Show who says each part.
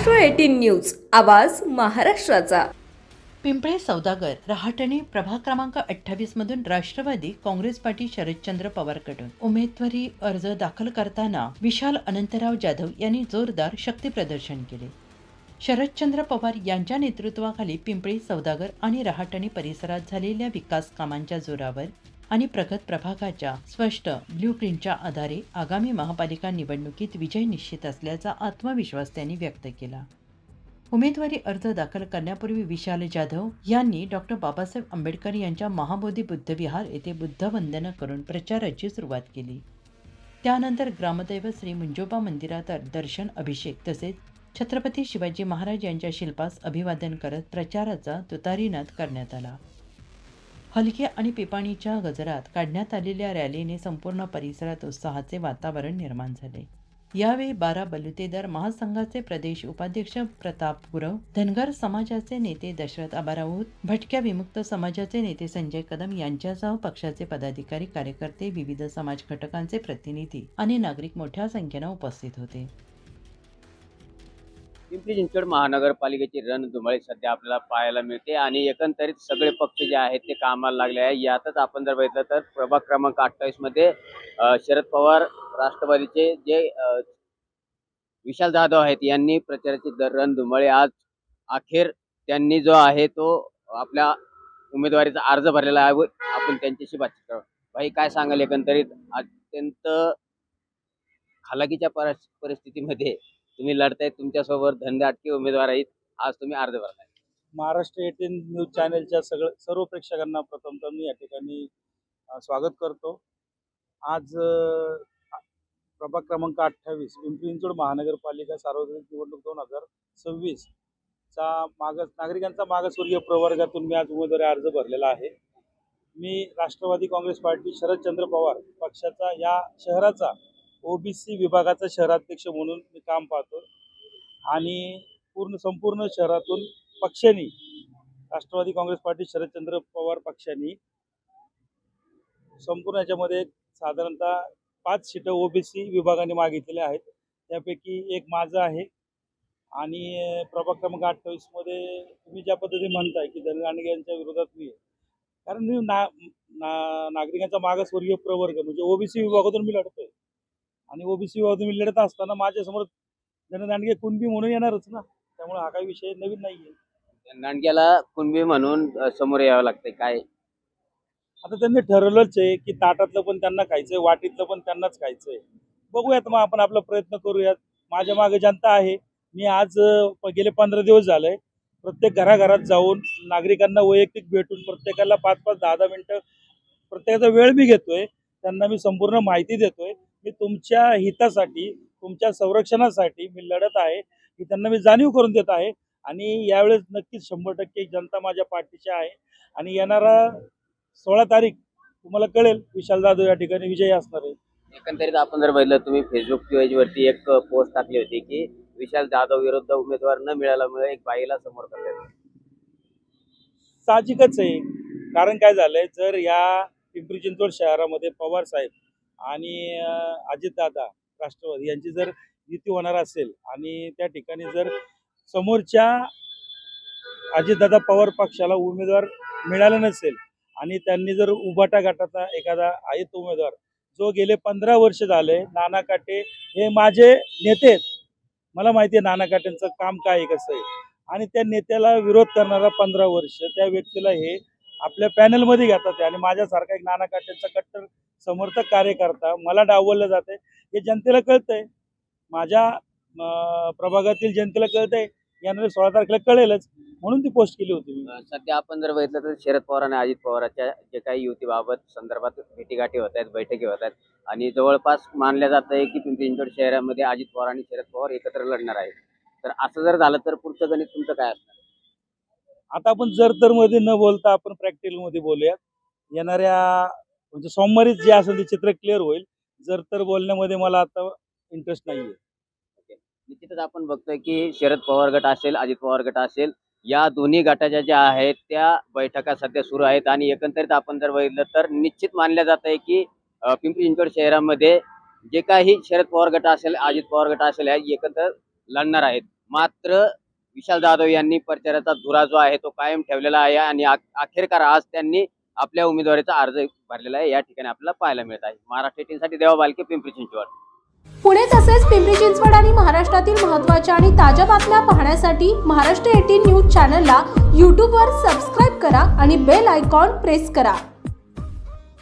Speaker 1: News आवाज महाराष्ट्राचा.
Speaker 2: पिंपळे सौदागर रहाटणे प्रभाग क्रमांक अठ्ठावीस मधून राष्ट्रवादी काँग्रेस पार्टी शरदचंद्र पवारकडून उमेदवारी अर्ज दाखल करताना विशाल अनंतराव जाधव यांनी जोरदार शक्ती प्रदर्शन केले. शरदचंद्र पवार यांच्या नेतृत्वाखाली पिंपळी सौदागर आणि रहाटणी परिसरात झालेल्या विकास कामांच्या जोरावर आणि प्रगत प्रभागाच्या स्पष्ट ब्ल्यूप्रिंटच्या आधारे आगामी महापालिका निवडणुकीत विजय निश्चित असल्याचा आत्मविश्वास त्यांनी व्यक्त केला. उमेदवारी अर्ज दाखल करण्यापूर्वी विशाल जाधव यांनी डॉक्टर बाबासाहेब आंबेडकर यांच्या महाबोधी बुद्धविहार येथे बुद्धवंदना करून प्रचाराची सुरुवात केली. त्यानंतर ग्रामदैवत श्री मुंजोबा मंदिरात दर्शन अभिषेक तसेच छत्रपती शिवाजी महाराज यांच्या शिल्पास अभिवादन करत प्रचाराचा तुतारीनाद करण्यात आला. हलक्या आणि पिपाणीच्या गजरात काढण्यात आलेल्या रॅलीने संपूर्ण परिसरात उत्साहाचे वातावरण निर्माण झाले. यावेळी बारा बलुतेदार महासंघाचे प्रदेश उपाध्यक्ष प्रताप गुरव धनगर समाजाचे नेते दशरथ आबाराऊत भटक्या विमुक्त समाजाचे नेते संजय कदम यांच्यासह पक्षाचे पदाधिकारी कार्यकर्ते विविध समाज घटकांचे प्रतिनिधी आणि नागरिक मोठ्या संख्येनं उपस्थित होते.
Speaker 3: पिंपरी चिंचवड महानगरपालिकेची रणधुमाळी सध्या आपल्याला पाहायला मिळते आणि एकंदरीत सगळे पक्ष जे आहेत ते कामाला लागले आहे. यातच आपण जर बघितलं तर प्रभाग क्रमांक अठ्ठावीसमध्ये शरद पवार राष्ट्रवादीचे जे विशाल जाधव आहेत यांनी प्रचाराची द- रणधुमाळी आज अखेर त्यांनी जो आहे तो आपल्या उमेदवारीचा अर्ज भरलेला आहे. व आपण त्यांच्याशी बातचीत करू. भाई काय सांगाल एकंदरीत अत्यंत हालाकीच्या परिस्थितीमध्ये तुम्ही लढताय तुमच्यासोबत धंदाटके उमेदवार आहेत. आज तुम्ही अर्ज भरताय
Speaker 4: महाराष्ट्र एटीन न्यूज चॅनलच्या सगळं सर्व प्रेक्षकांना प्रथमतः मी या ठिकाणी स्वागत करतो. आज प्रभाग क्रमांक अठ्ठावीस पिंपरी चिंचवड महानगरपालिका सार्वजनिक निवडणूक दोन हजार सव्वीस चा मागास नागरिकांचा मागासवर्गीय प्रवर्गातून मी आज उमेदवारी अर्ज भरलेला आहे. मी राष्ट्रवादी काँग्रेस पार्टी शरदचंद्र पवार पक्षाचा या शहराचा ओबीसी विभागाचा शहराध्यक्ष म्हणून मी काम पाहतो. आणि पूर्ण संपूर्ण शहरातून पक्षाने राष्ट्रवादी काँग्रेस पार्टी शरदचंद्र पवार पक्षाने संपूर्ण याच्यामध्ये साधारणतः पाच सीटं ओबीसी विभागाने मागितलेल्या आहेत. त्यापैकी एक माझं आहे. आणि प्रभाग क्रमांक अठ्ठावीसमध्ये तुम्ही ज्या पद्धतीने म्हणताय की धनगांडगे यांच्या विरोधात मी आहे. कारण मी ना, ना नागरिकांचा मागासवर्गीय प्रवर्ग म्हणजे ओबीसी विभागातून मी लढतोय. आणि ओबीसी विभागातून मी लढत असताना माझ्यासमोर धनदांडगे कुणबी म्हणून येणारच ना. त्यामुळे हा काही विषय नवीन नाही आहे
Speaker 3: नांडग्याला कुणबी म्हणून अ, समोर यावं लागतंय. काय?
Speaker 4: आता त्यांनी ठरवलंच आहे की ताटातलं पण त्यांना खायचंय वाटीतलं पण त्यांनाच खायचंय. बघूयात मग आपण आपला प्रयत्न करूयात. माझ्या मागे जनता आहे. मी आज अं, प- गेले पंधरा दिवस झालंय. प्रत्येक घराघरात जाऊन नागरिकांना वैयक्तिक भेटून प्रत्येकाला पाच पाच दहा दहा मिनिटं प्रत्येकाचा वेळ मी घेतोय. त्यांना मी संपूर्ण माहिती देतोय. मी तुमच्या हितासाठी तुमच्या संरक्षणासाठी मी लढत आहे ही त्यांना मी जाणीव करून देत आहे. आणि यावेळेस नक्कीच शंभर टक्के जनता माझ्या पाठीशी आहे. आणि येणारा सोळा तारीख तुम्हाला कळेल विशाल जाधव या ठिकाणी विजयी असणार आहे.
Speaker 3: एकंदरीत आपण जर बघितलं तुम्ही फेसबुक पेज वरती एक पोस्ट टाकली होती की विशाल जाधव विरुद्ध उमेदवार न मिळाल्यामुळे एक बाईला समोर करतात
Speaker 4: साहजिकच आहे. कारण काय झालंय जर या पिंपरी चिंचवड शहरामध्ये पवार साहेब आणि अजितदादा राष्ट्रवादी यांची जर युती होणार असेल आणि त्या ठिकाणी जर समोरच्या अजितदादा पवार पक्षाला उमेदवार मिळाला नसेल आणि त्यांनी जर उभाटा गटाचा एखादा आहेत उमेदवार जो गेले पंधरा वर्ष झाले नाना काटे हे माझे नेते मला माहिती आहे नाना काटेंचं काम काय कसं आहे. आणि त्या नेत्याला विरोध करणारा पंधरा वर्ष त्या व्यक्तीला हे आपल्या पॅनलमध्ये घेतात आणि माझ्यासारखा एक नाना काट्यांचा कट्टर समर्थक कार्यकर्ता मला डावललं जाते हे जनतेला कळतंय. माझ्या प्रभागातील जनतेला कळतंय. यानंतर सोळा तारखेला कळेलच. म्हणून ती पोस्ट केली होती
Speaker 3: सध्या आपण जर बघितलं तर शरद पवार आणि अजित पवारांच्या जे काही युतीबाबत संदर्भात भेटीगाठी होत आहेत बैठकी होत आहेत. आणि जवळपास मानल्या जात आहे की पिंपरी चिंचवड शहरामध्ये अजित पवार आणि शरद पवार एकत्र लढणार आहेत. तर असं जर झालं तर पुढचं गणित तुमचं काय असणार?
Speaker 4: आता आपण जर तर मध्ये न बोलता आपण प्रॅक्टिकलमध्ये बोलूयात. येणाऱ्या म्हणजे सोमवारीच जे असेल ते चित्र क्लिअर होईल. जर तर बोलण्यामध्ये मला आता इंटरेस्ट नाहीये.
Speaker 3: निश्चितच आपण बघतोय की शरद पवार गट असेल अजित पवार गट असेल या दोन्ही गटाच्या ज्या आहेत त्या बैठका सध्या सुरू आहेत आणि एकंदरीत आपण जर बघितलं तर निश्चित मानलं जात आहे की पिंपरी चिंचवड शहरामध्ये जे काही शरद पवार गट असेल अजित पवार गट असेल हे एकत्र लढणार आहेत. मात्र विशाल जाधव यांनी प्रचाराचा धुरा जो आहे तो कायम ठेवलेला आहे आणि अखेरकार आज त्यांनी आपल्या उमेदवारीचा अर्ज भरलेला आहे. या ठिकाणी आपल्याला पाहायला मिळत आहे. महाराष्ट्र टीमसाठी देवा बालके पिंपरी चिंचवड.
Speaker 5: पुणे तसेच पिंपरी चिंचवड आणि महाराष्ट्रातील महत्त्वाच्या आणि ताज्या बातम्या पाहण्यासाठी महाराष्ट्र एटीन न्यूज चॅनलला यूट्यूबवर सबस्क्राईब करा आणि बेल आयकॉन प्रेस करा.